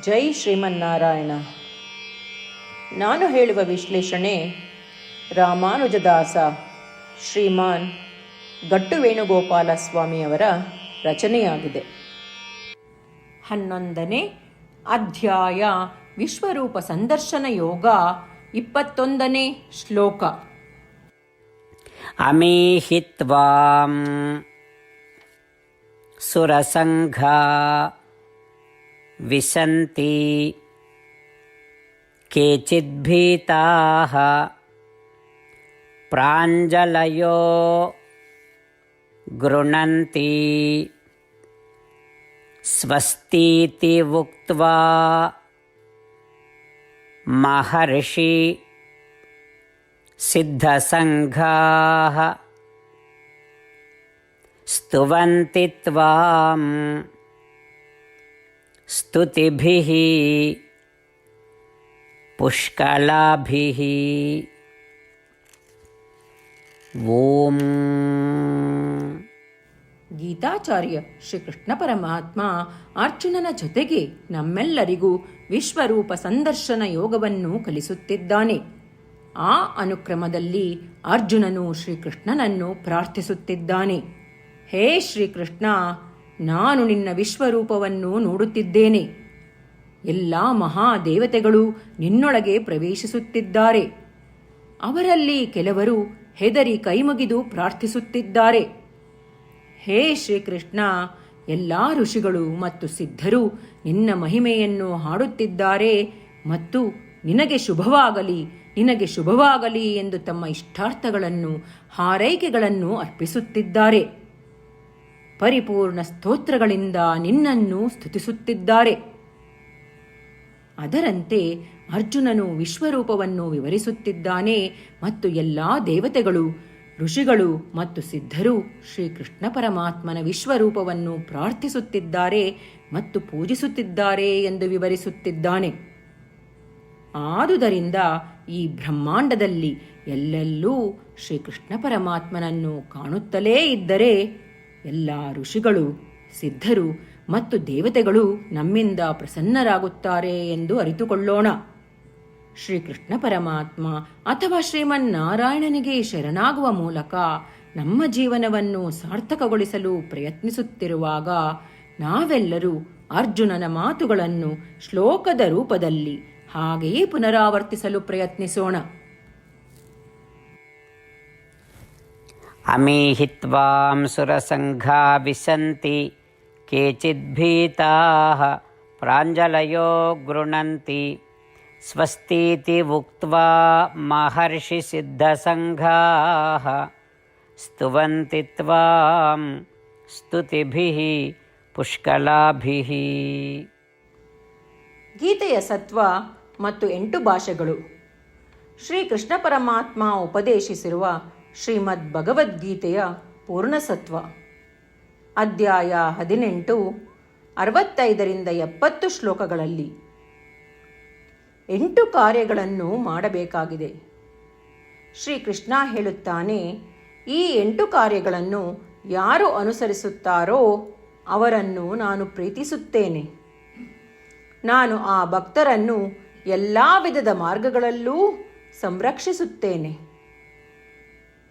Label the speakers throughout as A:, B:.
A: ಜೈ ಶ್ರೀಮನ್ನಾರಾಯಣ. ನಾನು ಹೇಳುವ ವಿಶ್ಲೇಷಣೆ ರಾಮಾನುಜದಾಸ ಶ್ರೀಮಾನ್ ಗಟ್ಟು ವೇಣುಗೋಪಾಲ ಸ್ವಾಮಿಯವರ ರಚನೆಯಾಗಿದೆ. ಹನ್ನೊಂದನೇ ಅಧ್ಯಾಯ ವಿಶ್ವರೂಪ ಸಂದರ್ಶನ ಯೋಗ ಇಪ್ಪತ್ತೊಂದನೇ ಶ್ಲೋಕ.
B: ಅಮೇಹಿತ್ವಾಂ ಸುರಸಂಘ विशन्ति केचिद्भीताः प्राञ्जलयो गृह्णन्ति स्वस्तीति उक्त्वा महर्षि सिद्धसङ्घाः स्तुवन्ति त्वां स्तुतिभिः पुष्कलाभिः ॐ
A: ಗೀತಾಚಾರ್ಯ ಶ್ರೀಕೃಷ್ಣ ಪರಮಾತ್ಮ ಅರ್ಜುನನ ಜೊತೆಗೆ ನಮ್ಮೆಲ್ಲರಿಗೂ ವಿಶ್ವರೂಪ ಸಂದರ್ಶನ ಯೋಗವನ್ನು ಕಲಿಸುತ್ತಿದ್ದಾನೆ ಆ ಅನುಕ್ರಮದಲ್ಲಿ ಅರ್ಜುನನು ಶ್ರೀಕೃಷ್ಣನನ್ನು ಪ್ರಾರ್ಥಿಸುತ್ತಿದ್ದಾನೆ ಹೇ ಶ್ರೀಕೃಷ್ಣ ನಾನು ನಿನ್ನ ವಿಶ್ವರೂಪವನ್ನು ನೋಡುತ್ತಿದ್ದೇನೆ. ಎಲ್ಲ ಮಹಾದೇವತೆಗಳು ನಿನ್ನೊಳಗೆ ಪ್ರವೇಶಿಸುತ್ತಿದ್ದಾರೆ. ಅವರಲ್ಲಿ ಕೆಲವರು ಹೆದರಿ ಕೈಮುಗಿದು ಪ್ರಾರ್ಥಿಸುತ್ತಿದ್ದಾರೆ. ಹೇ ಶ್ರೀಕೃಷ್ಣ, ಎಲ್ಲ ಋಷಿಗಳು ಮತ್ತು ಸಿದ್ಧರು ನಿನ್ನ ಮಹಿಮೆಯನ್ನು ಹಾಡುತ್ತಿದ್ದಾರೆ ಮತ್ತು ನಿನಗೆ ಶುಭವಾಗಲಿ ನಿನಗೆ ಶುಭವಾಗಲಿ ಎಂದು ತಮ್ಮ ಇಷ್ಟಾರ್ಥಗಳನ್ನು, ಹಾರೈಕೆಗಳನ್ನು ಅರ್ಪಿಸುತ್ತಿದ್ದಾರೆ. ಪರಿಪೂರ್ಣ ಸ್ತೋತ್ರಗಳಿಂದ ನಿನ್ನನ್ನು ಸ್ತುತಿಸುತ್ತಿದ್ದಾರೆ. ಅದರಂತೆ ಅರ್ಜುನನು ವಿಶ್ವರೂಪವನ್ನು ವಿವರಿಸುತ್ತಿದ್ದಾನೆ ಮತ್ತು ಎಲ್ಲಾ ದೇವತೆಗಳು, ಋಷಿಗಳು ಮತ್ತು ಸಿದ್ಧರು ಶ್ರೀಕೃಷ್ಣ ಪರಮಾತ್ಮನ ವಿಶ್ವರೂಪವನ್ನು ಪ್ರಾರ್ಥಿಸುತ್ತಿದ್ದಾರೆ ಮತ್ತು ಪೂಜಿಸುತ್ತಿದ್ದಾರೆ ಎಂದು ವಿವರಿಸುತ್ತಿದ್ದಾನೆ. ಆದುದರಿಂದ ಈ ಬ್ರಹ್ಮಾಂಡದಲ್ಲಿ ಎಲ್ಲೆಲ್ಲೂ ಶ್ರೀಕೃಷ್ಣ ಪರಮಾತ್ಮನನ್ನು ಕಾಣುತ್ತಲೇ ಇದ್ದರೆ ಎಲ್ಲ ಋಷಿಗಳು, ಸಿದ್ಧರು ಮತ್ತು ದೇವತೆಗಳು ನಮ್ಮಿಂದ ಪ್ರಸನ್ನರಾಗುತ್ತಾರೆ ಎಂದು ಅರಿತುಕೊಳ್ಳೋಣ. ಶ್ರೀಕೃಷ್ಣ ಪರಮಾತ್ಮ ಅಥವಾ ಶ್ರೀಮನ್ನಾರಾಯಣನಿಗೆ ಶರಣಾಗುವ ಮೂಲಕ ನಮ್ಮ ಜೀವನವನ್ನು ಸಾರ್ಥಕಗೊಳಿಸಲು ಪ್ರಯತ್ನಿಸುತ್ತಿರುವಾಗ ನಾವೆಲ್ಲರೂ ಅರ್ಜುನನ ಮಾತುಗಳನ್ನು ಶ್ಲೋಕದ ರೂಪದಲ್ಲಿ ಹಾಗೆಯೇ ಪುನರಾವರ್ತಿಸಲು ಪ್ರಯತ್ನಿಸೋಣ.
B: अमीहि त्वां सुरसङ्घा विशन्ति केचिद्भीताः प्राञ्जलयो गृह्णन्ति स्वस्तीति उक्त्वा महर्षिसिद्धसङ्घाः स्तुवन्ति त्वां स्तुतिभिः पुष्कलाभिः
A: ಗೀತೆಯ ಸತ್ವ ಮತ್ತು ಎಂಟು ಭಾಷೆಗಳು ಶ್ರೀಕೃಷ್ಣ ಪರಮಾತ್ಮ ಉಪದೇಶಿಸಿರುವ ಶ್ರೀಮದ್ ಭಗವದ್ಗೀತೆಯ ಪೂರ್ಣಸತ್ವ. ಅಧ್ಯಾಯ ಹದಿನೆಂಟು, ಅರವತ್ತೈದರಿಂದ ಎಪ್ಪತ್ತು ಶ್ಲೋಕಗಳಲ್ಲಿ ಎಂಟು ಕಾರ್ಯಗಳನ್ನು ಮಾಡಬೇಕಾಗಿದೆ. ಶ್ರೀಕೃಷ್ಣ ಹೇಳುತ್ತಾನೆ, ಈ ಎಂಟು ಕಾರ್ಯಗಳನ್ನು ಯಾರು ಅನುಸರಿಸುತ್ತಾರೋ ಅವರನ್ನು ನಾನು ಪ್ರೀತಿಸುತ್ತೇನೆ. ನಾನು ಆ ಭಕ್ತರನ್ನು ಎಲ್ಲ ವಿಧದ ಮಾರ್ಗಗಳಲ್ಲೂ ಸಂರಕ್ಷಿಸುತ್ತೇನೆ.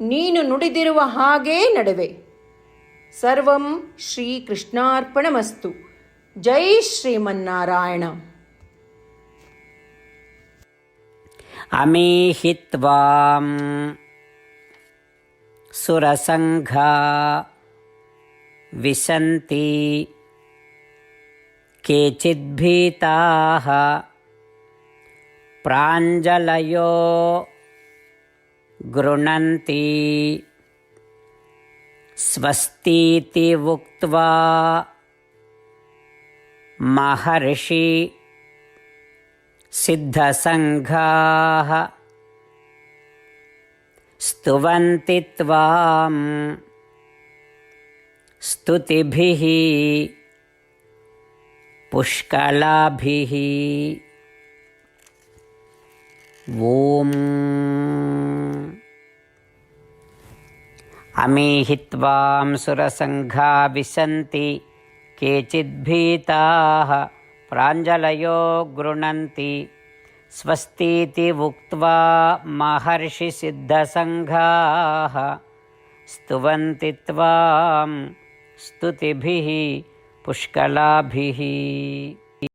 A: ನೀನು ನುಡಿದಿರುವ ಹಾಗೇ ನಡುವೆ ಸರ್ವಂ ಶ್ರೀಕೃಷ್ಣಾರ್ಪಣಮಸ್ತು ಜೈ ಶ್ರೀಮನ್ನಾರಾಯಣ
B: ಅಮೇಹಿ ತ್ವಾಂ ಸುರಸಂಘಾ ವಿಶಂತಿ ಕೇಚಿದ್ಭೀತಾ ಪ್ರಾಂಜಲಯೋ गृह्णन्ति। स्वस्तीति उक्त्वा महर्षि सिद्धसङ्घाः स्तुवन्ति त्वां स्तुतिभिः पुष्कलाभिः। ॐ అమీహి త్వాం సురసంఘా విశంతి కేచిద్భీతా ప్రాంజలయో గృణంతి స్వస్తీతి ఉక్వా మహర్షిసిద్ధసంఘా స్తువంతి త్వాం స్తుతిభి పుష్కలాభి